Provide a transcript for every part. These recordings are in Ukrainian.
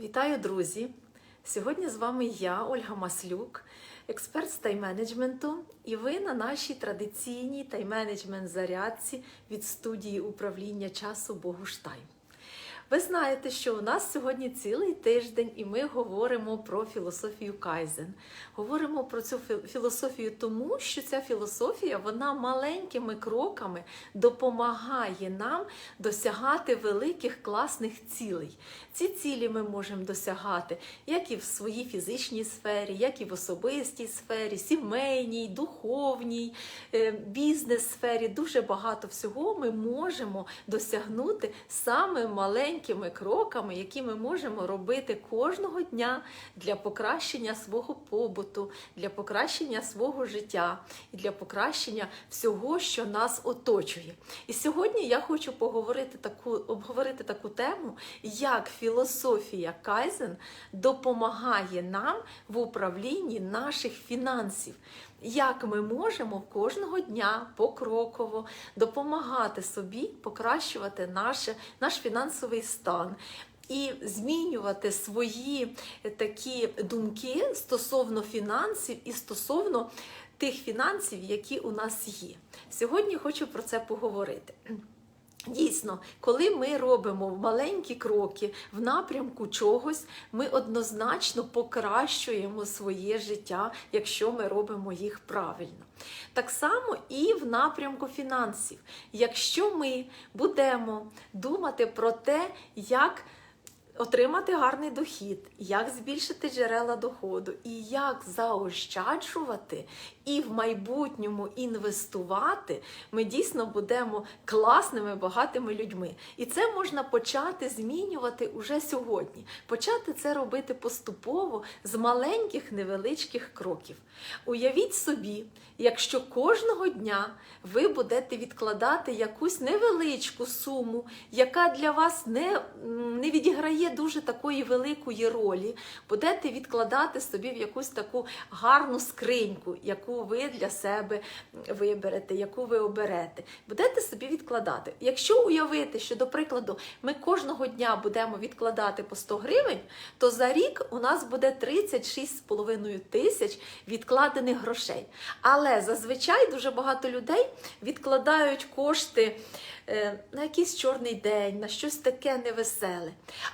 Вітаю, друзі! Сьогодні з вами я, Ольга Маслюк, експерт з тайм-менеджменту, і ви на нашій традиційній тайм-менеджмент зарядці від студії управління часу Богуштайм. Ви знаєте, що у нас сьогодні цілий тиждень, і ми говоримо про філософію Кайзен. Говоримо про цю філософію тому, що ця філософія вона маленькими кроками допомагає нам досягати великих класних цілей. Ці цілі ми можемо досягати як і в своїй фізичній сфері, як і в особистій сфері, сімейній, духовній, е, бізнес-сфері. Дуже багато всього ми можемо досягнути саме маленькими кроками, які ми можемо робити кожного дня для покращення свого побуту, для покращення свого життя і для покращення всього, що нас оточує. І сьогодні я хочу поговорити таку, обговорити таку тему, як філософія Кайзен допомагає нам в управлінні наших фінансів. Як ми можемо кожного дня покроково допомагати собі покращувати наше, наш фінансовий стан і змінювати свої такі думки стосовно фінансів і стосовно тих фінансів, які у нас є. Сьогодні хочу про це поговорити. Дійсно, коли ми робимо маленькі кроки в напрямку чогось, ми однозначно покращуємо своє життя, якщо ми робимо їх правильно. Так само і в напрямку фінансів. Якщо ми будемо думати про те, як отримати гарний дохід, як збільшити джерела доходу і як заощаджувати і в майбутньому інвестувати, ми дійсно будемо класними, багатими людьми. І це можна почати змінювати уже сьогодні. Почати це робити поступово з маленьких невеличких кроків. Уявіть собі, якщо кожного дня ви будете відкладати якусь невеличку суму, яка для вас не, не відіграє дуже такої великої ролі, будете відкладати собі в якусь таку гарну скриньку, яку ви для себе виберете, яку ви оберете. Будете собі відкладати. Якщо уявити, що, до прикладу, ми кожного дня будемо відкладати по 100 гривень, то за рік у нас буде 36,5 тисяч відкладених грошей. Але зазвичай дуже багато людей відкладають кошти е, на якийсь чорний день, на щось таке невеселе.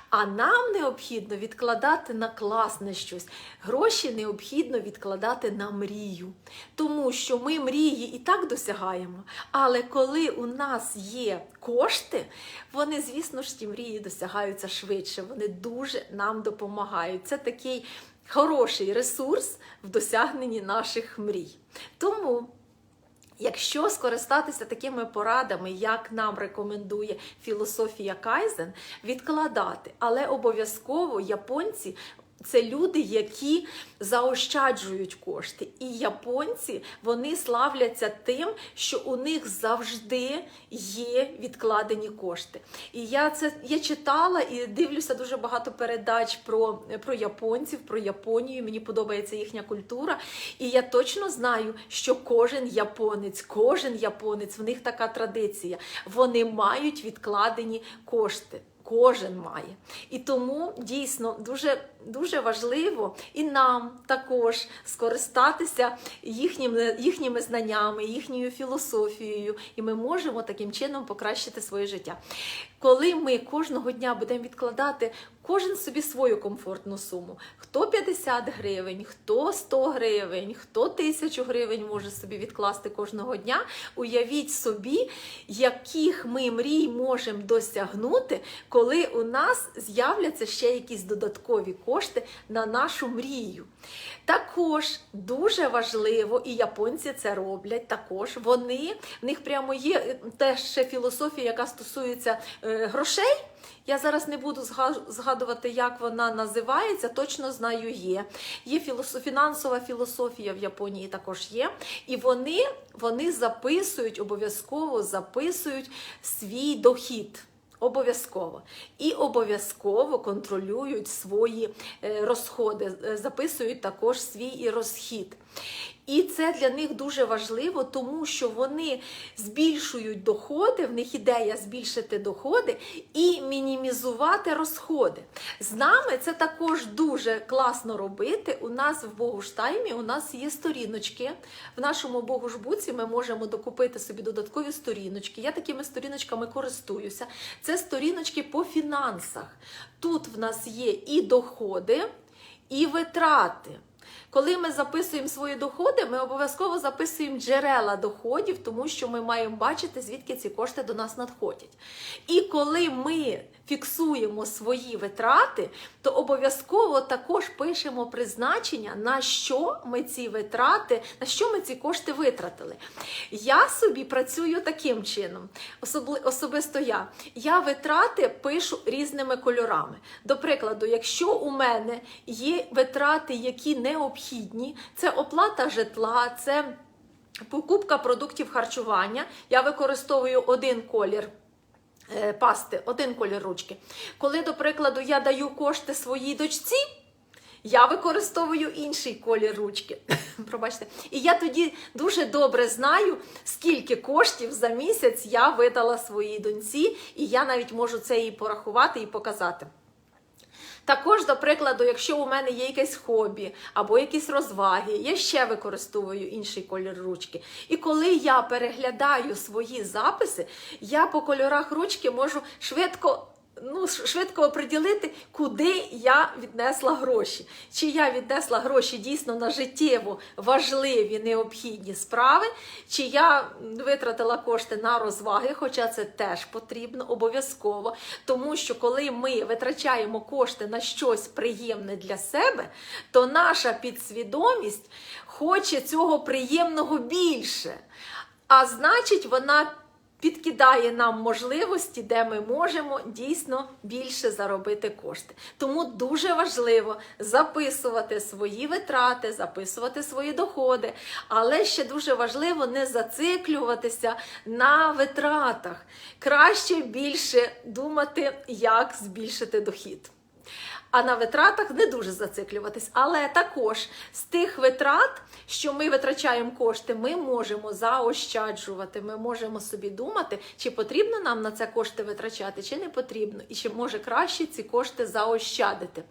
А нам необхідно відкладати на класне щось. Гроші необхідно відкладати на мрію. Тому що ми мрії і так досягаємо. Але коли у нас є кошти, вони, звісно ж, ті мрії досягаються швидше. Вони дуже нам допомагають. Це такий хороший ресурс в досягненні наших мрій. Тому. Якщо скористатися такими порадами, як нам рекомендує філософія Кайзен, відкладати, але обов'язково японці. Це люди, які заощаджують кошти. І японці вони славляться тим, що у них завжди є відкладені кошти. І я це я читала і дивлюся дуже багато передач про, про японців, про Японію. Мені подобається їхня культура. І я точно знаю, що кожен японець, кожен японець, в них така традиція. Вони мають відкладені кошти. Кожен має. І тому дійсно дуже, дуже важливо і нам також скористатися їхніми, їхніми знаннями, їхньою філософією, і ми можемо таким чином покращити своє життя. Коли ми кожного дня будемо відкладати кожен собі свою комфортну суму, хто 50 гривень, хто 100 гривень, хто 1000 гривень може собі відкласти кожного дня, уявіть собі, яких ми мрій можемо досягнути, коли у нас з'являться ще якісь додаткові кошти на нашу мрію. Також дуже важливо, і японці це роблять також. Вони в них прямо є е, теж ще філософія, яка стосується е, грошей. Я зараз не буду згадувати, як вона називається, точно знаю, є. Є фінансова філософія в Японії також є. І вони, вони записують, обов'язково записують свій дохід. Обов'язково. І обов'язково контролюють свої е, розходи, е, записують також свій і розхід. І це для них дуже важливо, тому що вони збільшують доходи, в них ідея збільшити доходи і мінімізувати розходи. З нами це також дуже класно робити. У нас в Богуштаймі у нас є сторіночки. В нашому Богушбуці ми можемо докупити собі додаткові сторіночки. Я такими сторіночками користуюся. Це сторіночки по фінансах. Тут в нас є і доходи, і витрати. Коли ми записуємо свої доходи, ми обов'язково записуємо джерела доходів, тому що ми маємо бачити, звідки ці кошти до нас надходять. І коли ми фіксуємо свої витрати, то обов'язково також пишемо призначення, на що ми ці витрати, на що ми ці кошти витратили. Я собі працюю таким чином, особисто я. Я витрати пишу різними кольорами. До прикладу, якщо у мене є витрати, які необхідні, це оплата житла, це покупка продуктів харчування, я використовую один колір. Е, Пасти, один колір ручки. Коли, до прикладу, я даю кошти своїй дочці, я використовую інший колір ручки. Пробачте. І я тоді дуже добре знаю, скільки коштів за місяць я видала своїй доньці, і я навіть можу це їй порахувати і показати. Також, до прикладу, якщо у мене є якесь хобі або якісь розваги, я ще використовую інший колір ручки. І коли я переглядаю свої записи, я по кольорах ручки можу швидко. Ну, швидко оприділити, куди я віднесла гроші. Чи я віднесла гроші дійсно на життєво важливі необхідні справи, чи я витратила кошти на розваги, хоча це теж потрібно обов'язково. Тому що коли ми витрачаємо кошти на щось приємне для себе, то наша підсвідомість хоче цього приємного більше. А значить, вона підкидає нам можливості, де ми можемо дійсно більше заробити кошти. Тому дуже важливо записувати свої витрати, записувати свої доходи, але ще дуже важливо не зациклюватися на витратах. Краще більше думати, як збільшити дохід. А на витратах не дуже зациклюватись. Але також з тих витрат, що ми витрачаємо кошти, ми можемо заощаджувати. Ми можемо собі думати, чи потрібно нам на це кошти витрачати, чи не потрібно, і чи може краще ці кошти заощадити.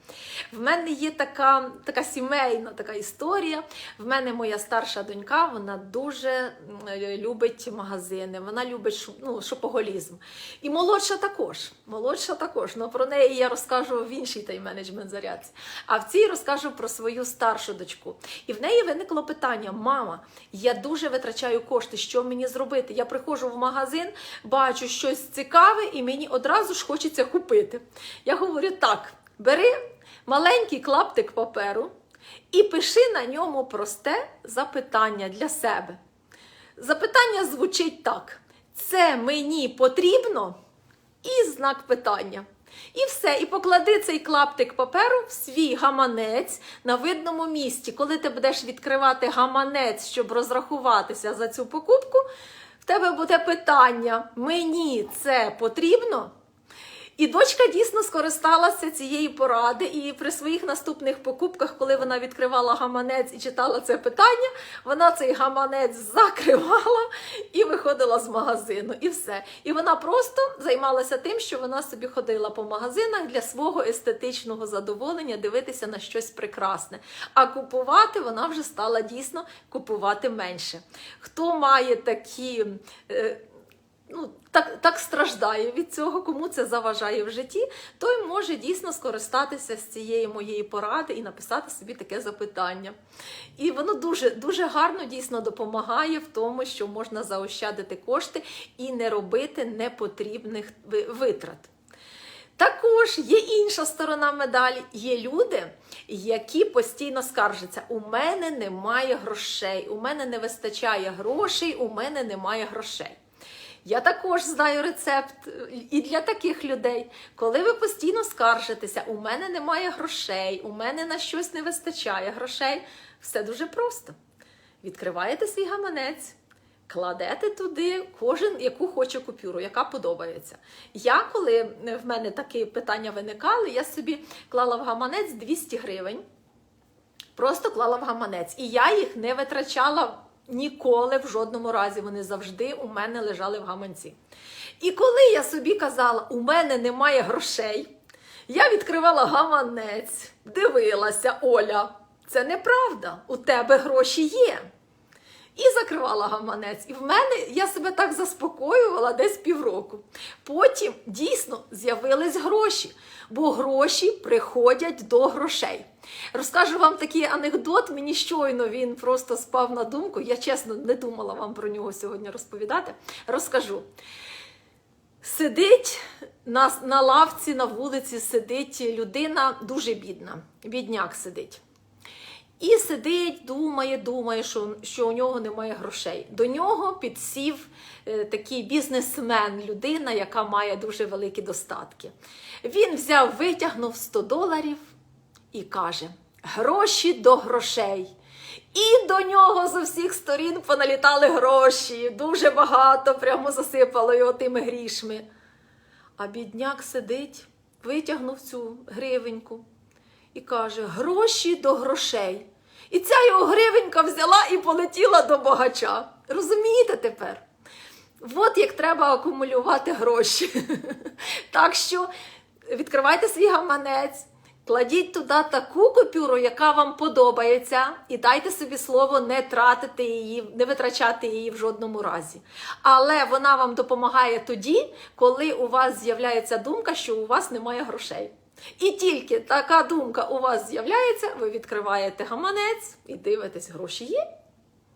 В мене є така, така сімейна така історія. В мене моя старша донька, вона дуже любить магазини, вона любить ну, шопоголізм. І молодша також. Молодша також. Ну про неї я розкажу в іншій тайм-менеджмент зарядці. А в цій розкажу про свою старшу дочку. І в неї виникло питання: мама, я дуже витрачаю кошти, що мені зробити? Я приходжу в магазин, бачу щось цікаве, і мені одразу ж хочеться купити. Я говорю: так, бери маленький клаптик паперу і пиши на ньому просте запитання для себе. Запитання звучить так: це мені потрібно? І знак питання. І все, і поклади цей клаптик паперу в свій гаманець на видному місці. Коли ти будеш відкривати гаманець, щоб розрахуватися за цю покупку, в тебе буде питання: мені це потрібно? І дочка дійсно скористалася цієї поради, і при своїх наступних покупках, коли вона відкривала гаманець і читала це питання, вона цей гаманець закривала і виходила з магазину. І все. І вона просто займалася тим, що вона собі ходила по магазинах для свого естетичного задоволення, дивитися на щось прекрасне. А купувати вона вже стала дійсно купувати менше. Хто має такі. Ну, так, так страждає від цього, кому це заважає в житті, той може дійсно скористатися з цієї моєї поради і написати собі таке запитання. І воно дуже, дуже гарно дійсно допомагає в тому, що можна заощадити кошти і не робити непотрібних витрат. Також є інша сторона медалі. Є люди, які постійно скаржаться: у мене немає грошей, у мене не вистачає грошей, у мене немає грошей. Я також знаю рецепт е, і для таких людей. Коли ви постійно скаржитеся, у мене немає грошей, у мене на щось не вистачає грошей, все дуже просто. Відкриваєте свій гаманець, кладете туди кожен, яку хоче купюру, яка подобається. Я, коли в мене такі питання виникали, я собі клала в гаманець 200 гривень. Просто клала в гаманець. І я їх не витрачала ніколи в жодному разі. Вони завжди у мене лежали в гаманці. І коли я собі казала, у мене немає грошей, я відкривала гаманець, дивилася, Оля, це неправда, у тебе гроші є. І закривала гаманець. І в мене я себе так заспокоювала десь півроку. Потім дійсно з'явились гроші, бо гроші приходять до грошей. Розкажу вам такий анекдот. Мені щойно він просто спав на думку. Я чесно не думала вам про нього сьогодні розповідати. Розкажу. Сидить на, на лавці на вулиці, сидить людина дуже бідна. Бідняк сидить. І сидить, думає, думає, що, що у нього немає грошей. До нього підсів е, такий бізнесмен, людина, яка має дуже великі достатки. Він взяв, витягнув 100 доларів і каже: гроші до грошей. І до нього з усіх сторін поналітали гроші. Дуже багато прямо засипало його тими грішми. А бідняк сидить, витягнув цю гривеньку і каже: гроші до грошей. І ця його гривенька взяла і полетіла до багача. Розумієте тепер? От як треба акумулювати гроші. Так що відкривайте свій гаманець, кладіть туди таку купюру, яка вам подобається, і дайте собі слово не тратити її, не витрачати її в жодному разі. Але вона вам допомагає тоді, коли у вас з'являється думка, що у вас немає грошей. І тільки така думка у вас з'являється, ви відкриваєте гаманець і дивитесь, гроші є.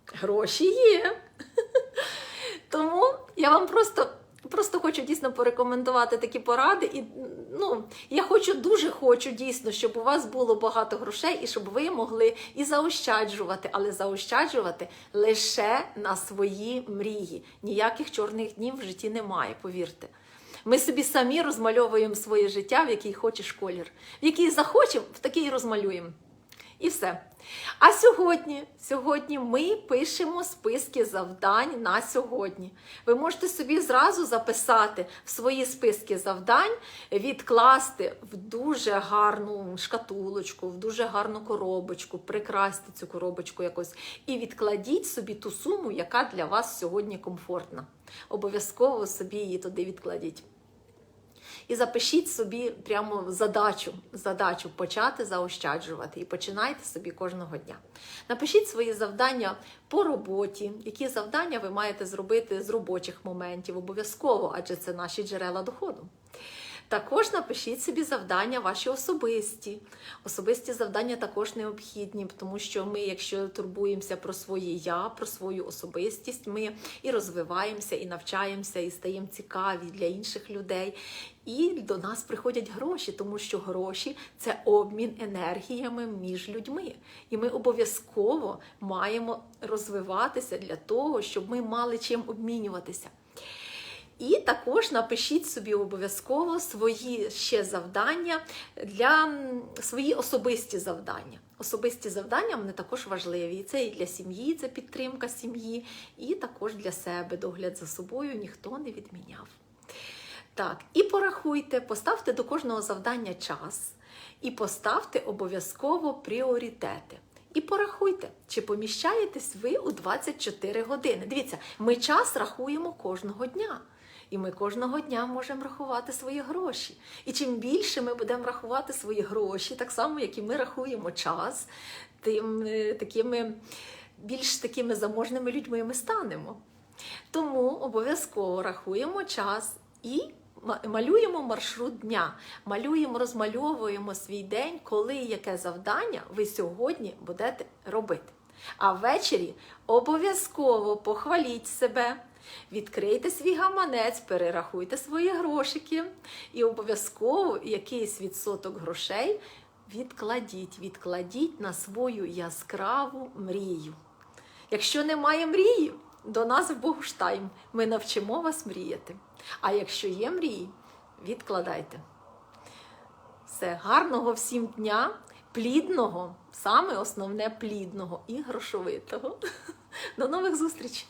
Гроші є. Тому я вам просто. Просто хочу дійсно порекомендувати такі поради. І ну, я хочу, дуже хочу дійсно, щоб у вас було багато грошей і щоб ви могли і заощаджувати, але заощаджувати лише на свої мрії. Ніяких чорних днів в житті немає, повірте. Ми собі самі розмальовуємо своє життя, в який хочеш колір. В який захочемо, в такий розмалюємо. І все. А сьогодні, сьогодні ми пишемо списки завдань на сьогодні. Ви можете собі зразу записати в свої списки завдань, відкласти в дуже гарну шкатулочку, в дуже гарну коробочку, прикрасти цю коробочку якось і відкладіть собі ту суму, яка для вас сьогодні комфортна. Обов'язково собі її туди відкладіть. І запишіть собі прямо задачу, задачу почати заощаджувати і починайте собі кожного дня. Напишіть свої завдання по роботі, які завдання ви маєте зробити з робочих моментів, обов'язково, адже це наші джерела доходу. Також напишіть собі завдання ваші особисті. Особисті завдання також необхідні, тому що ми, якщо турбуємося про своє я, про свою особистість, ми і розвиваємося, і навчаємося, і стаємо цікаві для інших людей. І до нас приходять гроші, тому що гроші це обмін енергіями між людьми. І ми обов'язково маємо розвиватися для того, щоб ми мали чим обмінюватися. І також напишіть собі обов'язково свої ще завдання для свої особисті завдання. Особисті завдання вони також важливі. І це і для сім'ї, це підтримка сім'ї, і також для себе догляд за собою ніхто не відміняв. Так, і порахуйте, поставте до кожного завдання час і поставте обов'язково пріоритети. І порахуйте, чи поміщаєтесь ви у 24 години. Дивіться, ми час рахуємо кожного дня. І ми кожного дня можемо рахувати свої гроші. І чим більше ми будемо рахувати свої гроші, так само, як і ми рахуємо час, тим е, такими більш такими заможними людьми ми станемо. Тому обов'язково рахуємо час і малюємо маршрут дня, малюємо, розмальовуємо свій день, коли яке завдання ви сьогодні будете робити. А ввечері обов'язково похваліть себе. Відкрийте свій гаманець, перерахуйте свої грошики і обов'язково якийсь відсоток грошей відкладіть, відкладіть на свою яскраву мрію. Якщо немає мрії, до нас в Богуштайм ми навчимо вас мріяти. А якщо є мрії, відкладайте. Все, гарного всім дня, плідного, саме основне плідного і грошовитого. До нових зустрічей!